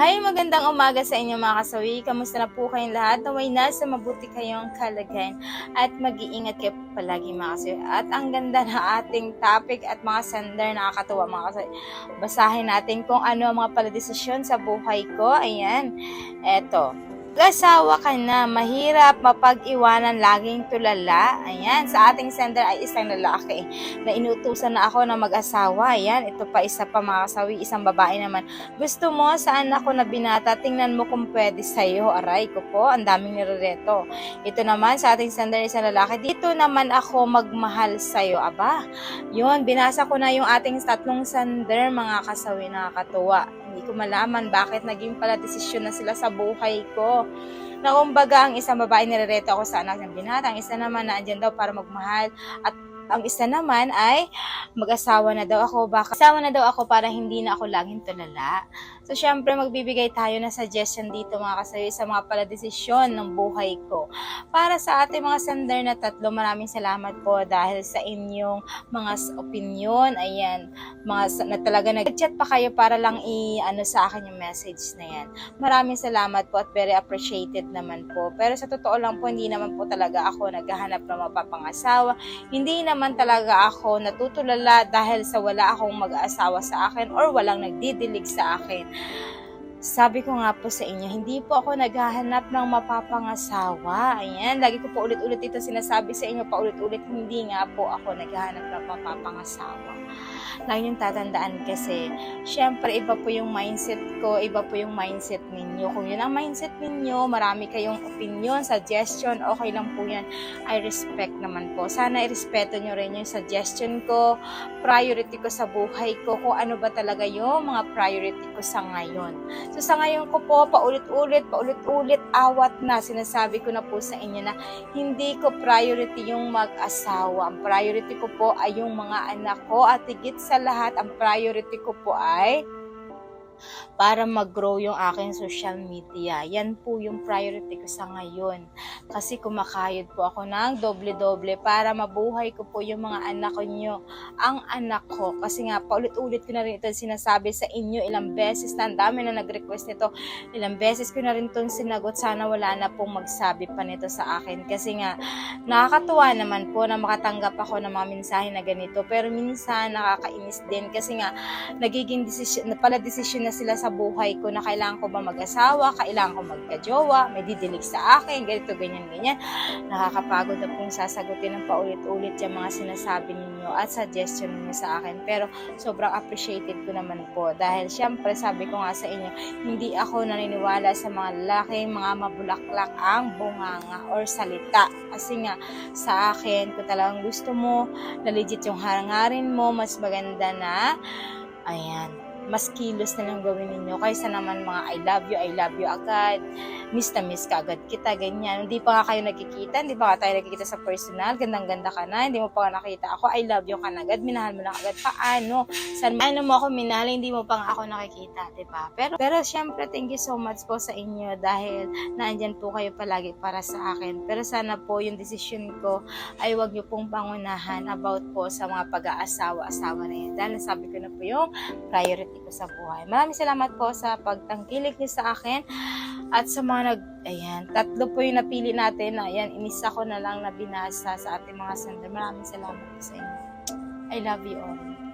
Hi, magandang umaga sa inyo mga kasawi. Kamusta na po kayong lahat? Naway nasa mabuti kayong kalagayan at mag-iingat kayo palagi mga kasawi. At ang ganda ng ating topic at mga sender nakakatuwa mga kasawi. Basahin natin kung ano ang mga paladesisyon sa buhay ko. Ayan. Eto. Mag-asawa ka na, mahirap mapag-iwanan, laging tulala. Ayan, sa ating sender ay isang lalaki na inutusan na ako na mag-asawa. Ayan, ito pa isa pa mga kasawi, isang babae naman. Gusto mo, saan ako na binata? Tingnan mo kung pwede sa'yo. Aray ko po, ang daming nirereto. Ito naman sa ating sender isang lalaki. Dito naman ako magmahal sa'yo. Aba, yun, binasa ko na yung ating tatlong sender, mga kasawi, nakakatuwa. Ko malaman bakit naging pala desisyon na sila sa buhay ko. Na kumbaga, ang isang babae nirereto ako sa anak ng binata, ang isa naman na andyan daw para magmahal, at ang isa naman ay mag-asawa na daw ako. Baka asawa na daw ako para hindi na ako laging tulala. So, syempre, magbibigay tayo ng suggestion dito mga kasayo sa mga paladesisyon ng buhay ko. Para sa ating mga sender na tatlo, maraming salamat po dahil sa inyong mga opinion. Ayan, mga na talaga nag-chat pa kayo para lang i-ano sa akin yung message na yan. Maraming salamat po at very appreciated naman po. Pero sa totoo lang po, hindi naman po talaga ako naghahanap ng mapapangasawa. Hindi naman talaga ako natutulala dahil sa wala akong mag-aasawa sa akin or walang nagdidilig sa akin. Sabi ko nga po sa inyo, hindi po ako naghahanap ng mapapangasawa. Ayan, lagi ko po ulit-ulit ito sinasabi sa inyo, paulit-ulit, hindi nga po ako naghahanap ng mapapangasawa. Lagi niyong tatandaan kasi, syempre iba po yung mindset ko, iba po yung mindset ninyo. Kung yun ang mindset ninyo, marami kayong opinion, suggestion, okay lang po yan. I respect naman po. Sana irespeto nyo rin yung suggestion ko, priority ko sa buhay ko, kung ano ba talaga yung mga priority ko sa ngayon. So sa ngayon ko po, paulit-ulit, paulit-ulit, awat na, sinasabi ko na po sa inyo na hindi ko priority yung mag-asawa. Ang priority ko po ay yung mga anak ko at higit sa lahat, ang priority ko po ay para mag-grow yung aking social media. Yan po yung priority ko sa ngayon. Kasi kumakayod po ako ng doble-doble para mabuhay ko po yung mga anak ko nyo. Ang anak ko, kasi nga paulit-ulit ko na rin ito sinasabi sa inyo ilang beses na ang dami na nag-request nito. Ilang beses ko na rin itong sinagot. Sana wala na pong magsabi pa nito sa akin. Kasi nga, nakakatuwa naman po na makatanggap ako ng mga mensahe na ganito. Pero minsan nakakainis din kasi nga nagiging desisyon, pala desisyon na sila sa buhay ko na kailangan ko ba mag-asawa, kailangan ko magka-jowa, may didilig sa akin, ganito, ganyan, ganyan. Nakakapagod na pong sasagutin ng paulit-ulit yung mga sinasabi ninyo at suggestion ninyo sa akin. Pero sobrang appreciated ko naman po dahil syempre sabi ko nga sa inyo, hindi ako naniniwala sa mga lalaking mga mabulaklak ang bunganga or salita. Kasi nga sa akin, kung talagang gusto mo, na legit yung harangarin mo, mas maganda na, ayan, mas kilos na lang gawin ninyo kaysa naman mga I love you, I love you agad, miss na miss ka agad kita, ganyan. Hindi pa nga kayo nagkikita, hindi pa nga tayo nagkikita sa personal, gandang-ganda ka na, hindi mo pa nga nakita ako, I love you ka na agad, minahal mo na agad, paano? San, ano mo ako minahal, hindi mo pa nga ako nakikita, di ba? Pero, pero syempre, thank you so much po sa inyo dahil naandyan po kayo palagi para sa akin. Pero sana po yung decision ko ay wag niyo pong pangunahan about po sa mga pag-aasawa-asawa na yan. Dahil nasabi ko na po yung priority ko sa buhay. Maraming salamat po sa pagtangkilik niyo sa akin at sa mga nag, ayan, tatlo po yung napili natin. Ayan, inisa ko na lang na binasa sa ating mga sender. Maraming salamat po sa inyo. I love you all.